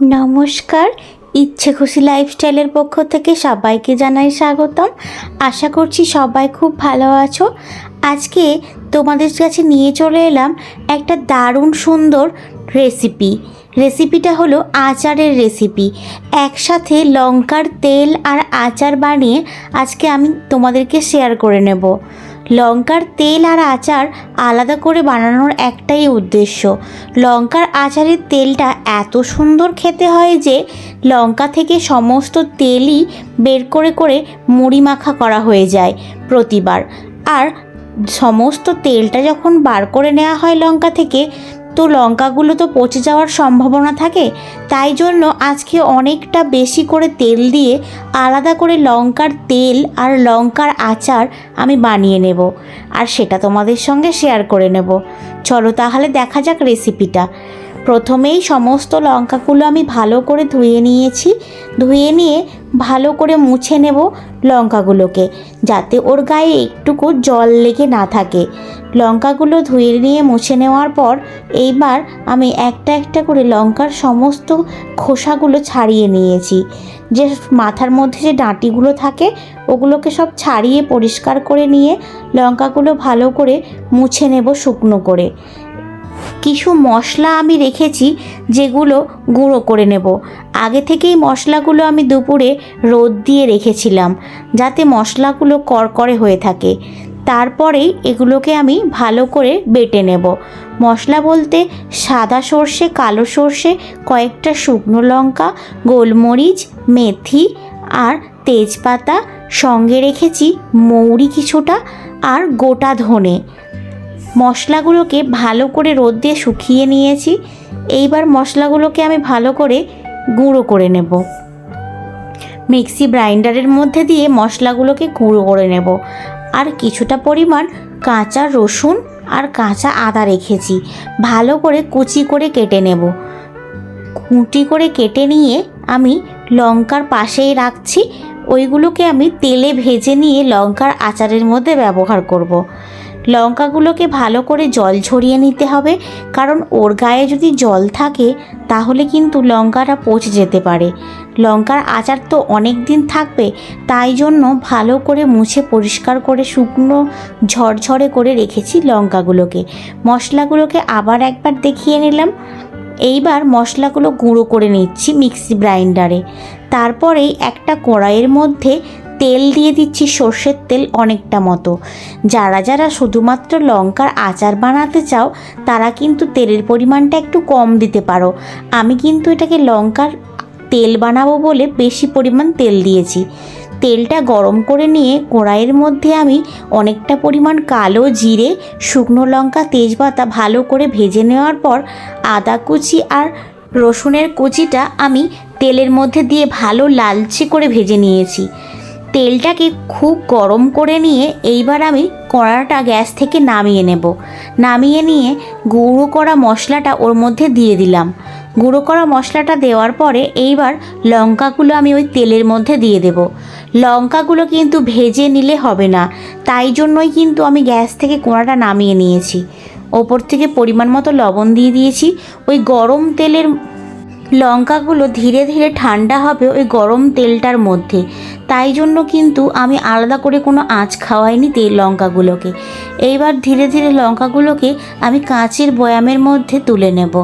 নমস্কার। ইচ্ছে খুশি লাইফস্টাইলের পক্ষ থেকে সবাইকে জানাই স্বাগতম। আশা করছি সবাই খুব ভালো আছো। আজকে তোমাদের কাছে নিয়ে চলে এলাম একটা দারুণ সুন্দর রেসিপি রেসিপিটা হলো আচারের রেসিপি একসাথে লঙ্কার তেল আর আচার বানিয়ে আজকে আমি তোমাদেরকে শেয়ার করে নেব। লঙ্কার তেল আর আচার আলাদা করে বানানোর একটাই উদ্দেশ্য। লঙ্কার আচারের তেলটা এত সুন্দর খেতে হয় যে লঙ্কা থেকে সমস্ত তেলই বের করে করে মুড়ি মাখা করা হয়ে যায় প্রতিবার। আর সমস্ত তেলটা যখন বার করে নেওয়া হয় লঙ্কা থেকে তো লঙ্কাগুলো তো পচে যাওয়ার সম্ভাবনা থাকে, তাই জন্য আজকে অনেকটা বেশি করে তেল দিয়ে আলাদা করে লঙ্কার তেল আর লঙ্কার আচার আমি বানিয়ে নেব। আর সেটা তোমাদের সঙ্গে শেয়ার করে নেব। চলো তাহলে দেখা যাক রেসিপিটা প্রথমেই সমস্ত লঙ্কাগুলো আমি ভালো করে ধুয়ে নিয়েছি। ধুয়ে নিয়ে ভালো করে মুছে নেব লঙ্কাগুলোকে, যাতে ওর গায়ে একটুকু জল লেগে না থাকে। লঙ্কাগুলো ধুয়ে নিয়ে মুছে নেওয়ার পর এইবার আমি একটা একটা করে লঙ্কার সমস্ত খোসাগুলো ছাড়িয়ে নিয়েছি। যে মাথার মধ্যে যে ডাঁটিগুলো থাকে, ওগুলোকে সব ছাড়িয়ে পরিষ্কার করে নিয়ে লঙ্কাগুলো ভালো করে মুছে নেব শুকনো করে। কিছু মশলা আমি রেখেছি যেগুলো গুঁড়ো করে নেব। আগে থেকেই মশলাগুলো আমি দুপুরে রোদ দিয়ে রেখেছিলাম যাতে মশলাগুলো করকরে হয়ে থাকে। তারপরেই এগুলোকে আমি ভালো করে বেটে নেব। মশলা বলতে সাদা সর্ষে, কালো সর্ষে, কয়েকটা শুকনো লঙ্কা, গোলমরিচ, মেথি আর তেজপাতা। সঙ্গে রেখেছি মৌরি কিছুটা আর গোটা ধনে। মশলাগুলোকে ভালো করে রোদ দিয়ে শুকিয়ে নিয়েছি। এইবার মশলাগুলোকে আমি ভালো করে গুঁড়ো করে নেব। মিক্সি গ্রাইন্ডারের মধ্যে দিয়ে মশলাগুলোকে গুঁড়ো করে নেব। আর কিছুটা পরিমাণ কাঁচা রসুন আর কাঁচা আদা রেখেছি। ভালো করে কুচি করে কেটে নেব। কুটি করে কেটে নিয়ে আমি লঙ্কার পাশেই রাখছি। ওইগুলোকে আমি তেলে ভেজে নিয়ে লঙ্কার আচারের মধ্যে ব্যবহার করব। লঙ্কাগুলোকে ভালো করে জল ঝরিয়ে নিতে হবে। কারণ ওর গায়ে যদি জল থাকে, তাহলে কিন্তু লঙ্কাটা পচে যেতে পারে। লঙ্কার আচার তো অনেক দিন থাকবে, তাই জন্য ভালো করে মুছে পরিষ্কার করে শুকনো ঝরঝরে করে রেখেছি লঙ্কাগুলোকে। মশলাগুলোকে আবার একবার দেখিয়ে নিলাম। এইবার মশলাগুলো গুঁড়ো করে নিচ্ছি মিক্সি গ্রাইন্ডারে। তারপরেই একটা কড়াইয়ের মধ্যে তেল দিয়ে দিচ্ছি সর্ষের তেল অনেকটা মতো। যারা যারা শুধুমাত্র লঙ্কার আচার বানাতে চাও, তারা কিন্তু তেলের পরিমাণটা একটু কম দিতে পারো। আমি কিন্তু এটাকে লঙ্কার তেল বানাবো বলে বেশি পরিমাণ তেল দিয়েছি। তেলটা গরম করে নিয়ে কড়াইয়ের মধ্যে আমি অনেকটা পরিমাণ কালো জিরে, শুকনো লঙ্কা, তেজপাতা ভালো করে ভেজে নেওয়ার পর আদা কুচি আর রসুনের কুচিটা আমি তেলের মধ্যে দিয়ে ভালো লালচে করে ভেজে নিয়েছি। তেলটাকে খুব গরম করে নিয়ে এইবার আমি কড়াটা গ্যাস থেকে নামিয়ে নেব। নামিয়ে নিয়ে গুঁড়ো করা মশলাটা ওর মধ্যে দিয়ে দিলাম। গুঁড়ো করা মশলাটা দেওয়ার পরে এইবার লঙ্কাগুলো আমি ওই তেলের মধ্যে দিয়ে দেব। লঙ্কাগুলো কিন্তু ভেজে নিলে হবে না, তাই জন্যই কিন্তু আমি গ্যাস থেকে কোড়াটা নামিয়ে নিয়েছি। ওপর থেকে পরিমাণ মতো লবণ দিয়ে দিয়েছি। ওই গরম তেলের লঙ্কাগুলো ধীরে ধীরে ঠান্ডা হবে ওই গরম তেলটার মধ্যে। তাই জন্য কিন্তু আমি আলাদা করে কোনো আঁচ খাওয়াইনি তেল লঙ্কাগুলোকে। এইবার ধীরে ধীরে লঙ্কাগুলোকে আমি কাঁচের বয়ামের মধ্যে তুলে নেব।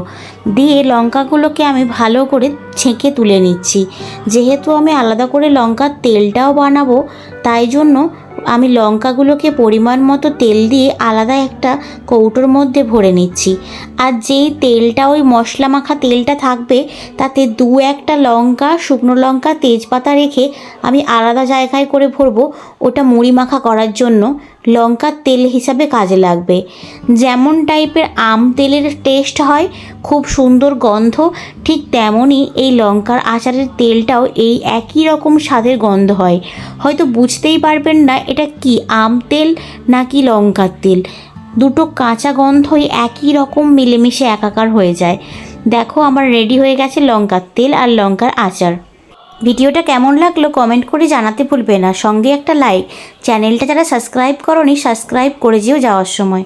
দিয়ে লঙ্কাগুলোকে আমি ভালো করে ছেঁকে তুলে নিচ্ছি। যেহেতু আমি আলাদা করে লঙ্কার তেলটাও বানাবো, তাই জন্য আমি লঙ্কাগুলোকে পরিমাণ মতো তেল দিয়ে আলাদা একটা কৌটোর মধ্যে ভরে নিচ্ছি। আর যেই তেলটা, ওই মশলা মাখা তেলটা থাকবে, তাতে দু একটা লঙ্কা, শুকনো লঙ্কা, তেজপাতা রেখে আমি আলাদা জায়গায় করে ভরবো ওটা মুড়ি মাখা করার জন্য। লঙ্কার তেল হিসাবে কাজে লাগবে। যেমন টাইপের আম তেলের টেস্ট হয়, খুব সুন্দর গন্ধ, ঠিক তেমনই এই লঙ্কার আচারের তেলটাও এই একই রকম স্বাদের গন্ধ হয়। হয়তো বুঝতেই পারবেন না এটা কি আম তেল নাকি লঙ্কার তেল। দুটো কাঁচা গন্ধই একই রকম মিলেমিশে একাকার হয়ে যায়। দেখো আমার রেডি হয়ে গেছে লঙ্কার তেল আর লঙ্কার আচার। ভিডিওটা কেমন লাগল কমেন্ট করে জানাতে ভুলবে না। সঙ্গে একটা লাইক চ্যানেলটা যারা সাবস্ক্রাইব করনি সাবস্ক্রাইব করে যেও যাওয়ার সময়।